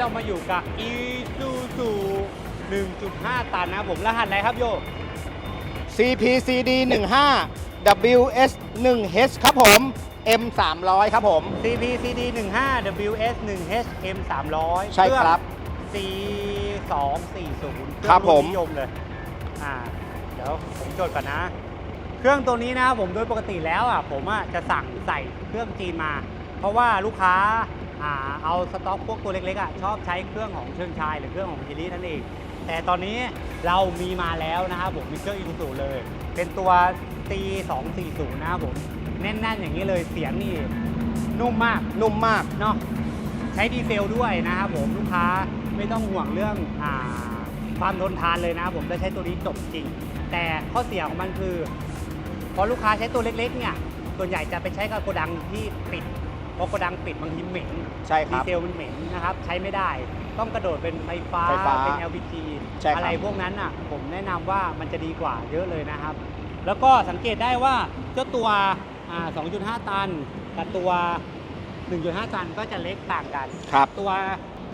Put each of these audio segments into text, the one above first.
มาครับวันนี้เรามาอยู่กับ Isuzu 1.5 ตันนะครับผมรหัสอะไรครับโย CPCD 15 WS 1 H ครับผม M 300ครับผม CPCD 15 WS 1 H M 300ใช่ครับ C 2 4 0ครับผมนิยมเลย อ่า เดี๋ยวผมจดก่อนนะ เครื่องตัวนี้นะครับผมโดยปกติแล้วอะผมอะจะสั่งใส่เครื่องจีนมา เพราะว่าลูกค้าอ่า เอาสต็อกพวกตัวเล็กๆอะชอบใช้เครื่องของเชิงชายหรือเครื่องของชิลีนั่นเองแต่ตอนนี้เรามีมาแล้วนะครับผมมีเครื่องอี u ูเลย เป็นตัว C 2 4 0นะครับผมแน่นๆอย่างนี้เลยเสียงนี่นุ่มมากนุ่มมากเนาะใช้ดีเซลด้วยนะครับผมลูกค้าไม่ต้องห่วงเรื่องอาความทนทานเลยนะครับผมได้ใช้ตัวนี้จบจริง แต่ข้อเสียของมันคือ พอลูกค้าใช้ตัวเล็กๆเนี่ยส่วนใหญ่จะไปใช้กับโกดังที่ปิด พอโกดังปิดบางทีเหม็นใช่คดีรับ เซลมันเหม็นนะครับ ใช้ไม่ได้ ต้องกระโดดเป็นไฟฟ้าไฟฟ้าเป็น LPG ใช่ครับ อะไรพวกนั้นอะ ผมแนะนำว่ามันจะดีกว่าเยอะเลยนะครับ แล้วก็สังเกตได้ว่าเจ้าตัวอ่า2.5 ตันกับตัว 1.5 ตันก็จะเล็กต่างกัน ครับ ตัว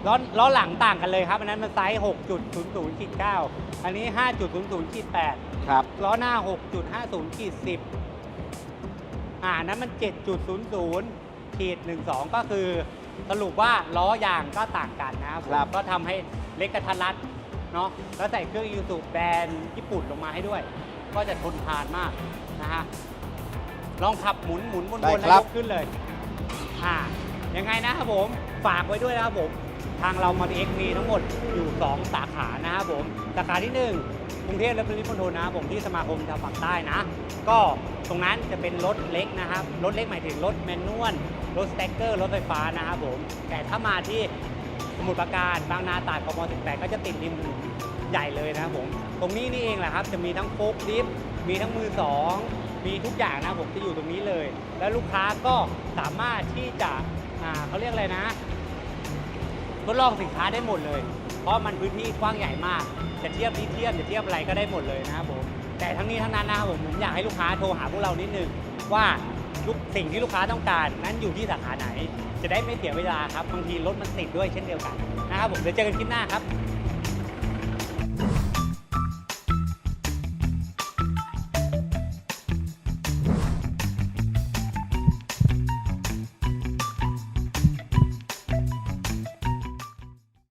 ล้อล้อหลังต่างกันเลยครับ อันนั้นมันไซส์ 6.00ขีด9อันนี้ 5.00ขีด8ครับ ล้อหน้า 6.50ขีด10อ่านั้นมัน 7.00 ขีด12 ก็คือ สรุปว่าล้อยางก็ต่างกันนะครับผมครับก็ทำให้เล็กกระทัดรัดเนาะแล้วใส่เครื่องยูสุแบรนด์ญี่ปุ่นลงมาให้ด้วย ก็จะทนทานมากนะฮะลองขับหมุนหมุนวนได้ๆแล้วครับยกขึ้นเลย อ่ายังไงนะครับผมฝากไว้ด้วยนะครับผมทางเรามาเอ็กมีทั้งหมดอยู่ 2 สาขานะครับผม สาขาที่ 1 กรุงเทพและปริมณฑลนะครับผมที่สมาคมชาวปากใต้นะ ก็ตรงนั้นจะเป็นรถเล็กนะครับ รถเล็กหมายถึงรถแมนนวล รถสเต็กเกอร์ รถไฟฟ้านะครับผม แต่ถ้ามาที่สมุทรปราการ บางนาตราดกม18ก็จะติดริมถนนใหญ่เลยนะครับผม ตรงนี้นี่เองแหละครับ จะมีทั้งโฟกลิฟมีทั้งมือสองมีทุกอย่างนะครับผมจะอยู่ตรงนี้เลย แล้วลูกค้าก็สามารถที่จะเขาเรียกอะไรนะ ทดลองสินค้าได้หมดเลย เพราะมันพื้นที่กว้างใหญ่มาก จะเทียบลิเทียบจะเทียบอะไรก็ได้หมดเลยนะครับผม แต่ทั้งนี้ทั้งนั้นนะครับผมผมอยากให้ลูกค้าโทรหาพวกเรานิดนึงว่าทุกสิ่งที่ลูกค้าต้องการนั้นอยู่ที่สาขาไหน จะได้ไม่เสียเวลาครับบางทีรถมันติดด้วยเช่นเดียวกันนะครับผมเดี๋ยวเจอกันคลิปหน้าครับ